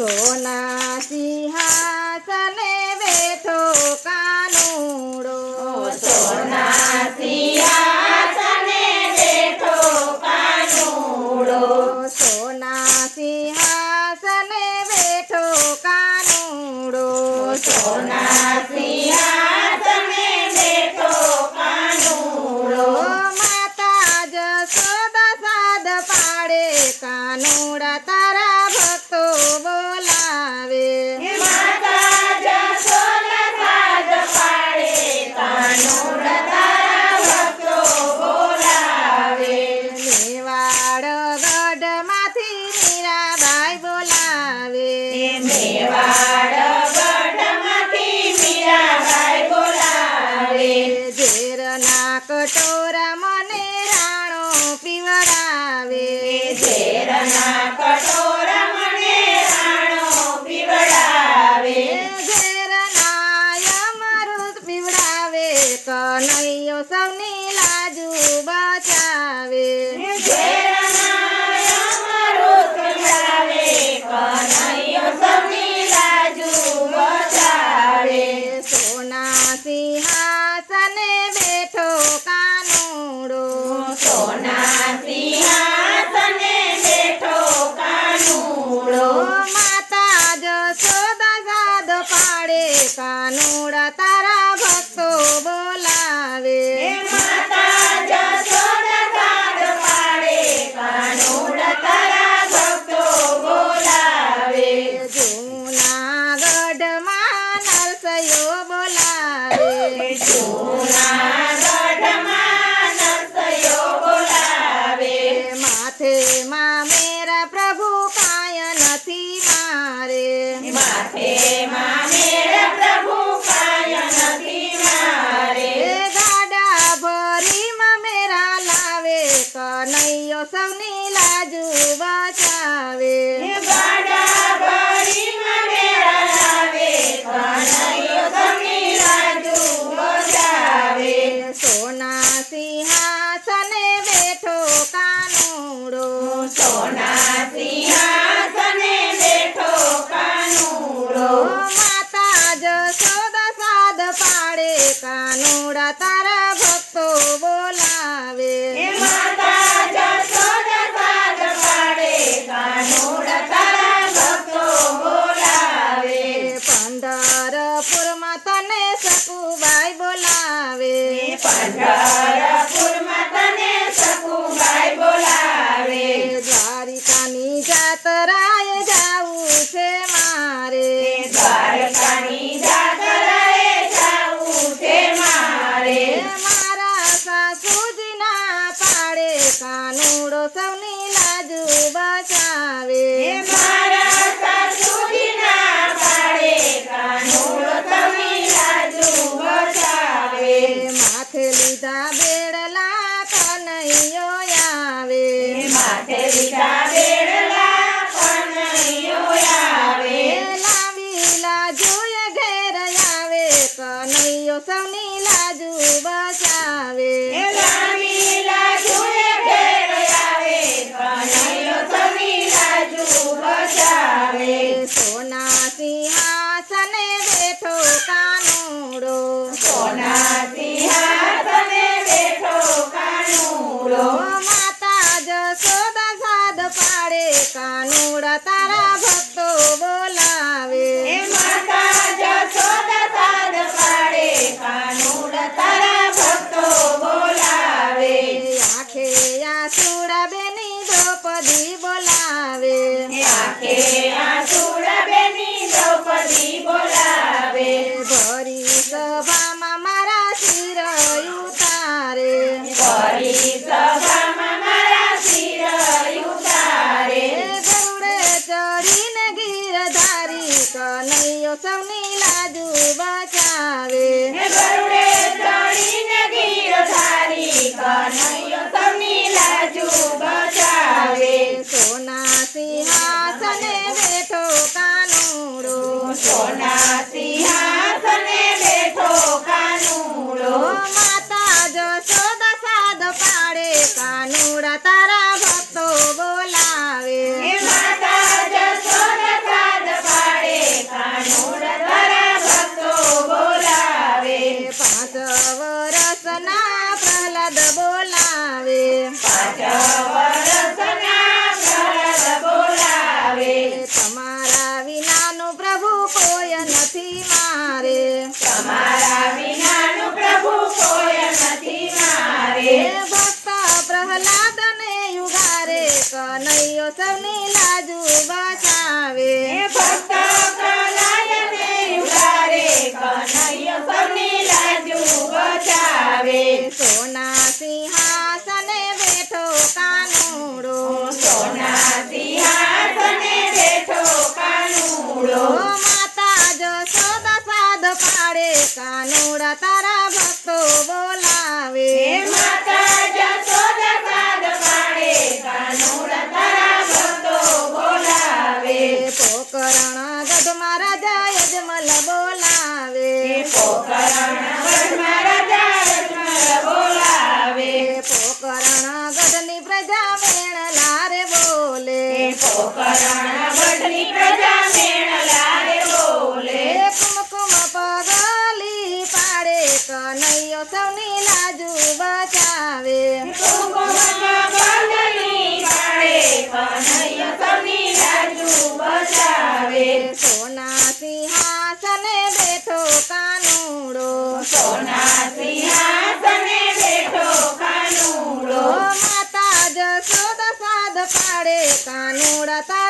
સોના સિંહાસને બેઠો કાનુડો. સોના સિંહાસને બેઠો કાનુડો. સોના સિંહાસને બેઠો કાનુડો. સોના સિંહાસને બેઠો કાનુડો. માતા જસોદા સાદ પાડે કાનુડા મીરાબાઈ બોલાવે. મેવાડ Semana. પરાય જાવું છે યશોદા તારા ભક્તો બોલાવે. એ માતા યશોદા તાદ પાડે બેની દ્રૌપદી બોલાવે. આખે આસુ ગરુડેયો સૌની લાજુ કનૈયો સૌની લાજુ બચાવે ભક્ત પ્રલયને ઉગારે કનૈયો સૌની લાજુ બચાવે સોના સિંહાસને તારા ભક્તો પોકરણ ગઢ મારા જાય જ મલ બોલાવે પોકરણ ગઢ મારા જાય પ્રજા મેણ લારે બોલે. પોકરણ ta